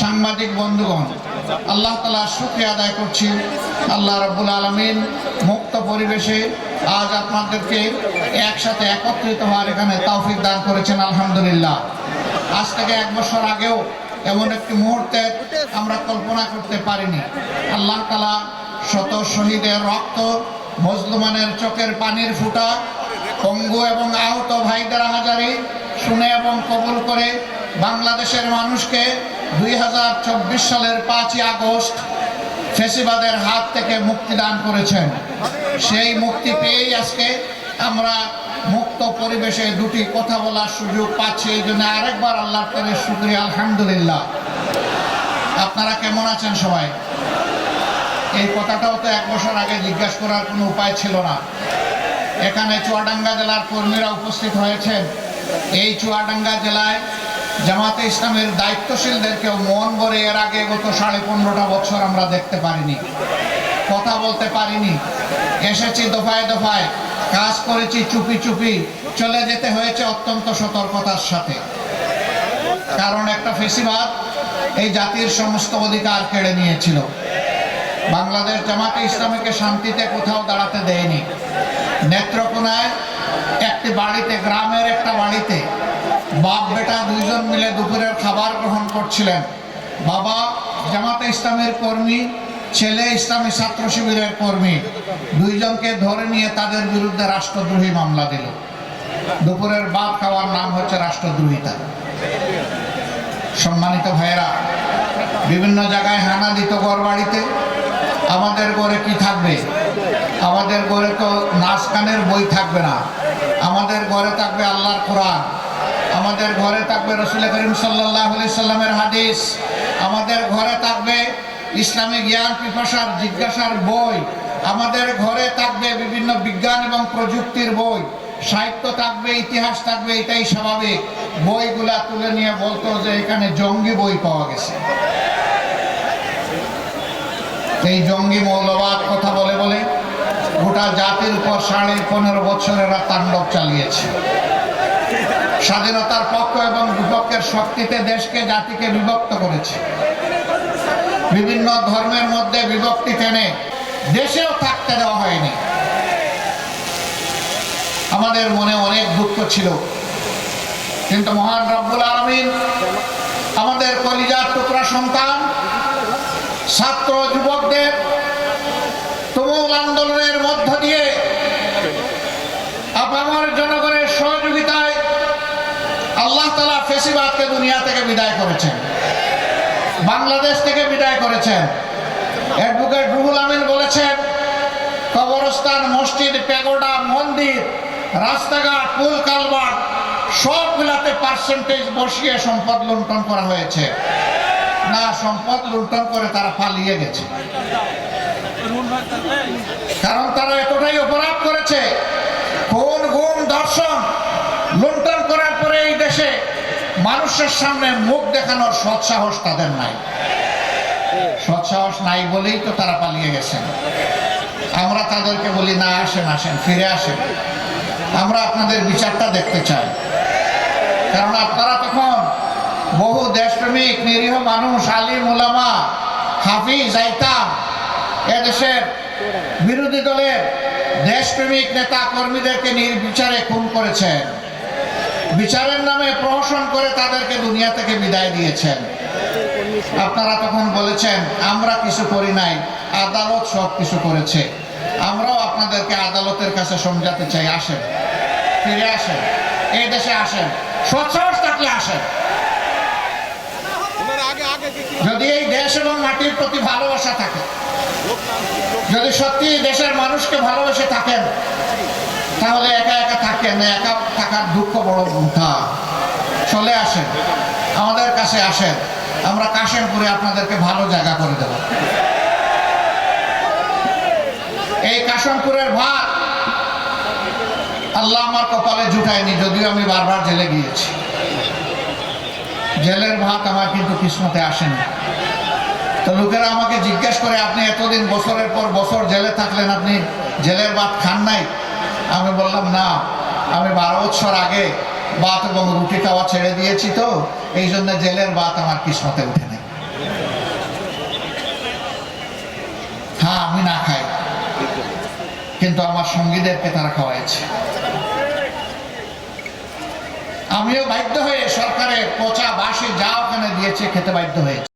সাংবাদিক বন্ধুগণ, আল্লাহ তালা শুক্রিয়া আদায় করছি। আল্লাহ রব্বুল আলমিন মুক্ত পরিবেশে আজ আপনাদেরকে একসাথে একত্রিত হওয়ার এখানে তৌফিক দান করেছেন, আলহামদুলিল্লাহ। আজ থেকে এক বছর আগেও এমন একটি মুহূর্তে আমরা কল্পনা করতে পারিনি। আল্লাহ তালা শত শহীদের রক্ত, মজলুমানের চোখের পানির ফুটা, পঙ্গু এবং আহত ভাইদের হাজারি শুনে এবং কবুল করে বাংলাদেশের মানুষকে দুই হাজার চব্বিশ সালের পাঁচই আগস্ট ফেসিবাদের হাত থেকে মুক্তি দান করেছেন। সেই মুক্তি পেয়েই আজকে আমরা মুক্ত পরিবেশে দুটি কথা বলার সুযোগ পাচ্ছি, এই জন্য আরেকবার আল্লাহ করে শুক্রিয়া, আলহামদুলিল্লাহ। আপনারা কেমন আছেন সবাই? এই কথাটাও তো এক বছর আগে জিজ্ঞাসা করার কোনো উপায় ছিল না। এখানে চুয়াডাঙ্গা জেলার কর্মীরা উপস্থিত হয়েছেন। এই চুয়াডাঙ্গা জেলায় জামাতে ইসলামের দায়িত্বশীলদেরকেও মন ভরে এর আগে গত সাড়ে পনেরোটা বছর আমরা দেখতে পারিনি। কথা বলতে পারিনি। এসেছি দফায় দফায়, কাজ করেছি চুপি চুপি, চলে যেতে হয়েছে অত্যন্ত সতর্কতার সাথে। কারণ একটা ফেসিবাদ এই জাতির সমস্ত অধিকার কেড়ে নিয়েছিল। বাংলাদেশ জামাতে ইসলামীকে শান্তিতে কোথাও দাঁড়াতে দেয়নি। নেত্রকোনায় একটি বাড়িতে, গ্রামের একটা বাড়িতে বাপ বেটা দুইজন মিলে দুপুরের খাবার গ্রহণ করছিলেন। বাবা জামাতে ইসলামের কর্মী, ছেলে ইসলামী ছাত্র শিবিরের কর্মী। দুইজনকে ধরে নিয়ে তাদের বিরুদ্ধে রাষ্ট্রদ্রোহী মামলা দিল। দুপুরের ভাত খাওয়ার নাম হচ্ছে রাষ্ট্রদ্রোহিতা। সম্মানিত ভাইয়েরা, বিভিন্ন জায়গায় হানা দিত ঘর বাড়িতে। আমাদের ঘরে কি থাকবে? আমাদের ঘরে তো নাচ গানের বই থাকবে না। আমাদের ঘরে থাকবে আল্লাহর কোরআন। আমাদের ঘরে থাকবে রসুল করিম সাল্লাহ সাল্লামের হাদিস। আমাদের ঘরে থাকবে ইসলামী জ্ঞান পিপাসার জিজ্ঞাসার বই। আমাদের ঘরে থাকবে বিভিন্ন বিজ্ঞান এবং প্রযুক্তির বই। সাহিত্য থাকবে, ইতিহাস থাকবে, এটাই স্বাভাবিক। বইগুলা তুলে নিয়ে বলতো যে এখানে জঙ্গি বই পাওয়া গেছে। এই জঙ্গি মৌলবাদ কথা বলে বলে গোটা জাতির উপর সাড়ে পনেরো বছর এরা তাণ্ডব চালিয়েছে। স্বাধীনতার পক্ষ এবং বিপক্ষের শক্তিতে দেশকে, জাতিকে বিভক্ত করেছে। বিভিন্ন ধর্মের মধ্যে বিভক্তি টেনে দেশেও থাকতে দেওয়া হয়নি। আমাদের মনে অনেক দুঃখ ছিল। কিন্তু মহান রব্বুল আলমিন আমাদের কলিজার টুকরা সন্তান ফেসিবাদকে দুনিয়া থেকে বিদায় করেছেন। বাংলাদেশ থেকে বিদায় করেছেন। অ্যাডভোকেট রুহুল আমিন বলেছেন, কবরস্থান, মসজিদ পেগোডা মন্দির, রাস্তাঘাট, পুল কালবার সবগুলাতে পার্সেন্টেজ বসিয়ে সম্পদ লুণ্ঠন করা হয়েছে। না, সম্পদ লুণ্ঠন করে তারা পালিয়ে গেছে। কারণ তারা এতটাই অপরাধ করেছে কোন গুম দর্শন লুণ্ঠন করার পরে এই দেশে মানুষের সামনে মুখ দেখানোর সৎসাহস তাদের নাই। সৎসাহস নাই বলেই তো তারা পালিয়ে গেছেন। আমরা তাদেরকে বলি, না, আসেন আসেন, ফিরে আসেন। আমরা আপনাদের বিচারটা দেখতে চাই। কারণ আপনারা তখন বহু দেশপ্রেমিক, নিরীহ মানুষ, আলিম ওলামা হাফিজ, আইতাম, এদেশের বিরোধী দলের দেশপ্রেমিক নেতা কর্মীদেরকে নির্বিচারে খুন করেছেন। বিচারের নামে প্রহসন করে তাদেরকে দুনিয়া থেকে বিদায় দিয়েছেন। আপনারা তখন বলেছেন, আমরা কিছু করি নাই, আদালত সব কিছু করেছে। আমরাও আপনাদেরকে আদালতের কাছে সমঝাতে চাই, আসেন, ফিরে আসেন, এই দেশে আসেন, সৎসাহস থাকলে আসেন। যদি এই দেশ এবং মাটির প্রতি ভালোবাসা থাকে, যদি সত্যি দেশের মানুষকে ভালোবেসে থাকেন তাহলে একা একা থাকেন একা থাকার দুঃখ বড় গুণা চলে আসেন, আমাদের কাছে আসেন। আমরা কাশেমপুরে আপনাদেরকে ভালো জায়গা করে দেব। এই কাশমপুরের ভাত আল্লাহ আমার কপালে জুটায়নি, যদিও আমি বারবার জেলে গিয়েছি। জেলের ভাত আমার কিন্তু কিসমতে আসেনি। তো লোকেরা আমাকে জিজ্ঞেস করে, আপনি এতদিন বছরের পর বছর জেলে থাকলেন, আপনি জেলের ভাত খান নাই? আমি বললাম, না, আমি বারো বছর আগে বাত এবং রুটি খাওয়া ছেড়ে দিয়েছি তো, এই জন্য জেলের বাত আমার কিসমতে উঠে নেই। হ্যাঁ আমি না খাই, কিন্তু আমার সঙ্গীদেরকে তারা খাওয়াইছে। আমিও বাধ্য হয়ে সরকারের পচা বাসি যা ওখানে দিয়েছে খেতে বাধ্য হয়েছে।